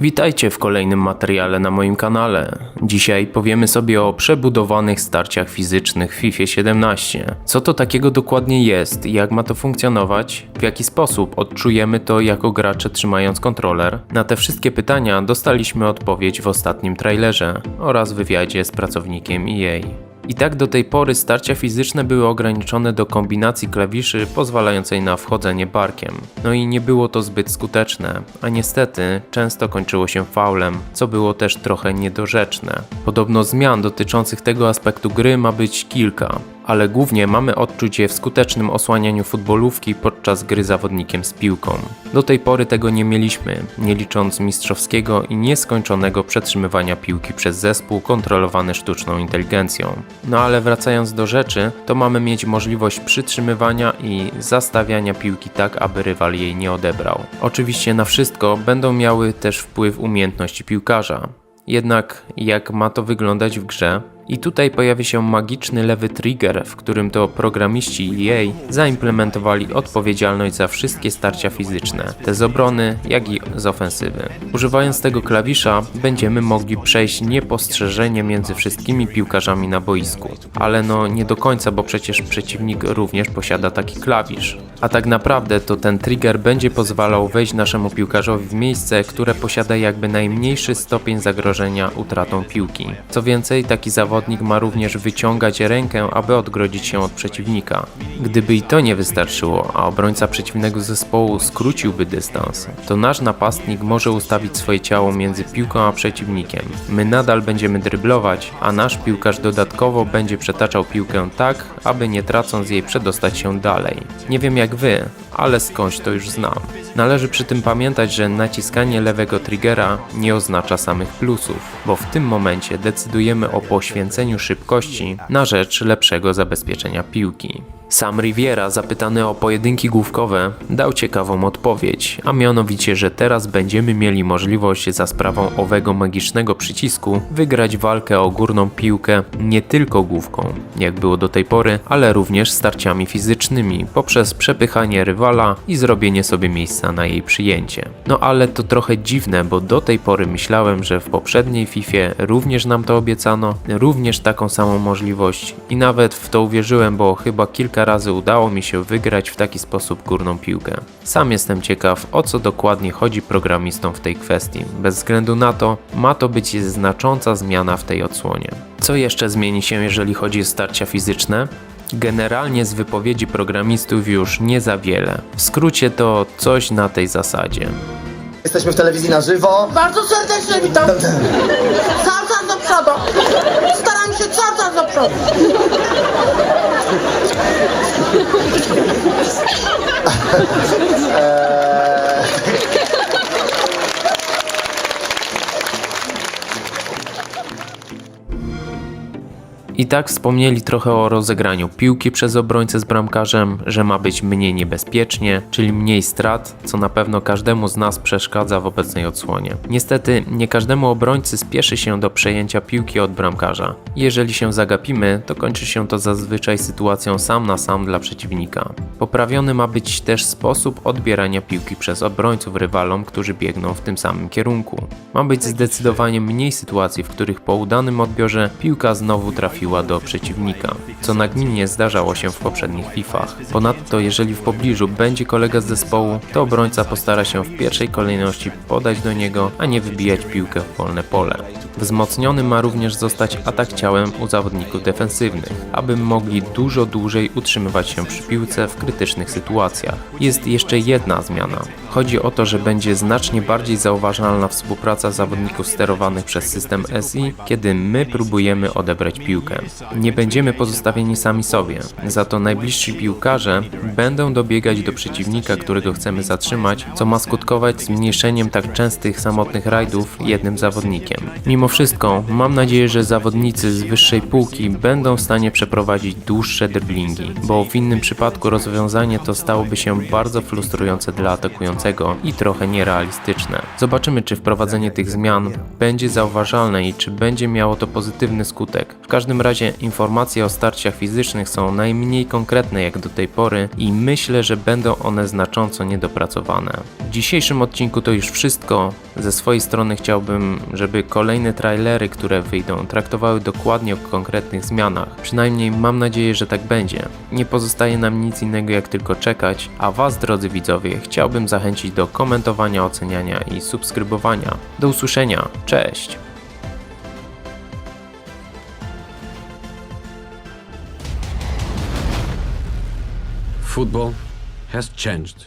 Witajcie w kolejnym materiale na moim kanale. Dzisiaj powiemy sobie o przebudowanych starciach fizycznych w FIFA 17. Co to takiego dokładnie jest, jak ma to funkcjonować, w jaki sposób odczujemy to jako gracze trzymając kontroler. Na te wszystkie pytania dostaliśmy odpowiedź w ostatnim trailerze oraz wywiadzie z pracownikiem EA. I tak do tej pory starcia fizyczne były ograniczone do kombinacji klawiszy pozwalającej na wchodzenie barkiem. No i nie było to zbyt skuteczne, a niestety często kończyło się faulem, co było też trochę niedorzeczne. Podobno zmian dotyczących tego aspektu gry ma być kilka, ale głównie mamy odczuć je w skutecznym osłanianiu futbolówki podczas gry zawodnikiem z piłką. Do tej pory tego nie mieliśmy, nie licząc mistrzowskiego i nieskończonego przetrzymywania piłki przez zespół kontrolowany sztuczną inteligencją. No ale wracając do rzeczy, to mamy mieć możliwość przytrzymywania i zastawiania piłki tak, aby rywal jej nie odebrał. Oczywiście na wszystko będą miały też wpływ umiejętności piłkarza. Jednak jak ma to wyglądać w grze? I tutaj pojawi się magiczny lewy trigger, w którym to programiści EA zaimplementowali odpowiedzialność za wszystkie starcia fizyczne, te z obrony, jak i z ofensywy. Używając tego klawisza będziemy mogli przejść niepostrzeżenie między wszystkimi piłkarzami na boisku. Ale no nie do końca, bo przecież przeciwnik również posiada taki klawisz. A tak naprawdę to ten trigger będzie pozwalał wejść naszemu piłkarzowi w miejsce, które posiada jakby najmniejszy stopień zagrożenia utratą piłki. Co więcej, taki zawodnik ma również wyciągać rękę, aby odgrodzić się od przeciwnika. Gdyby i to nie wystarczyło, a obrońca przeciwnego zespołu skróciłby dystans, to nasz napastnik może ustawić swoje ciało między piłką a przeciwnikiem. My nadal będziemy dryblować, a nasz piłkarz dodatkowo będzie przetaczał piłkę tak, aby nie tracąc jej przedostać się dalej. Nie wiem jak wy, ale skądś to już znam. Należy przy tym pamiętać, że naciskanie lewego triggera nie oznacza samych plusów, bo w tym momencie decydujemy o poświęceniu szybkości na rzecz lepszego zabezpieczenia piłki. Sam Riviera, zapytany o pojedynki główkowe, dał ciekawą odpowiedź, a mianowicie, że teraz będziemy mieli możliwość za sprawą owego magicznego przycisku wygrać walkę o górną piłkę nie tylko główką, jak było do tej pory, ale również starciami fizycznymi poprzez przepychanie rywala i zrobienie sobie miejsca na jej przyjęcie. No ale to trochę dziwne, bo do tej pory myślałem, że w poprzedniej FIFA również nam to obiecano, również taką samą możliwość i nawet w to uwierzyłem, bo chyba kilka razy udało mi się wygrać w taki sposób górną piłkę. Sam jestem ciekaw, o co dokładnie chodzi programistom w tej kwestii. Bez względu na to, ma to być znacząca zmiana w tej odsłonie. Co jeszcze zmieni się, jeżeli chodzi o starcia fizyczne? Generalnie z wypowiedzi programistów już nie za wiele. W skrócie to coś na tej zasadzie. Jesteśmy w telewizji na żywo. Bardzo serdecznie witam. Cały czas do przodu. Staram się cały czas do przodu. I tak wspomnieli trochę o rozegraniu piłki przez obrońcę z bramkarzem, że ma być mniej niebezpiecznie, czyli mniej strat, co na pewno każdemu z nas przeszkadza w obecnej odsłonie. Niestety, nie każdemu obrońcy spieszy się do przejęcia piłki od bramkarza. Jeżeli się zagapimy, to kończy się to zazwyczaj sytuacją sam na sam dla przeciwnika. Poprawiony ma być też sposób odbierania piłki przez obrońców rywalom, którzy biegną w tym samym kierunku. Ma być zdecydowanie mniej sytuacji, w których po udanym odbiorze piłka znowu trafiła do przeciwnika, co nagminnie zdarzało się w poprzednich FIFach. Ponadto, jeżeli w pobliżu będzie kolega z zespołu, to obrońca postara się w pierwszej kolejności podać do niego, a nie wybijać piłkę w wolne pole. Wzmocniony ma również zostać atak ciałem u zawodników defensywnych, aby mogli dużo dłużej utrzymywać się przy piłce w krytycznych sytuacjach. Jest jeszcze jedna zmiana. Chodzi o to, że będzie znacznie bardziej zauważalna współpraca zawodników sterowanych przez system SI, kiedy my próbujemy odebrać piłkę. Nie będziemy pozostawieni sami sobie, za to najbliżsi piłkarze będą dobiegać do przeciwnika, którego chcemy zatrzymać, co ma skutkować zmniejszeniem tak częstych samotnych rajdów jednym zawodnikiem. Mimo wszystko, mam nadzieję, że zawodnicy z wyższej półki będą w stanie przeprowadzić dłuższe driblingi, bo w innym przypadku rozwiązanie to stałoby się bardzo frustrujące dla atakującego i trochę nierealistyczne. Zobaczymy, czy wprowadzenie tych zmian będzie zauważalne i czy będzie miało to pozytywny skutek. W każdym razie razie informacje o starciach fizycznych są najmniej konkretne jak do tej pory i myślę, że będą one znacząco niedopracowane. W dzisiejszym odcinku to już wszystko. Ze swojej strony chciałbym, żeby kolejne trailery, które wyjdą, traktowały dokładnie o konkretnych zmianach. Przynajmniej mam nadzieję, że tak będzie. Nie pozostaje nam nic innego jak tylko czekać, a Was, drodzy widzowie, chciałbym zachęcić do komentowania, oceniania i subskrybowania. Do usłyszenia. Cześć! Football has changed.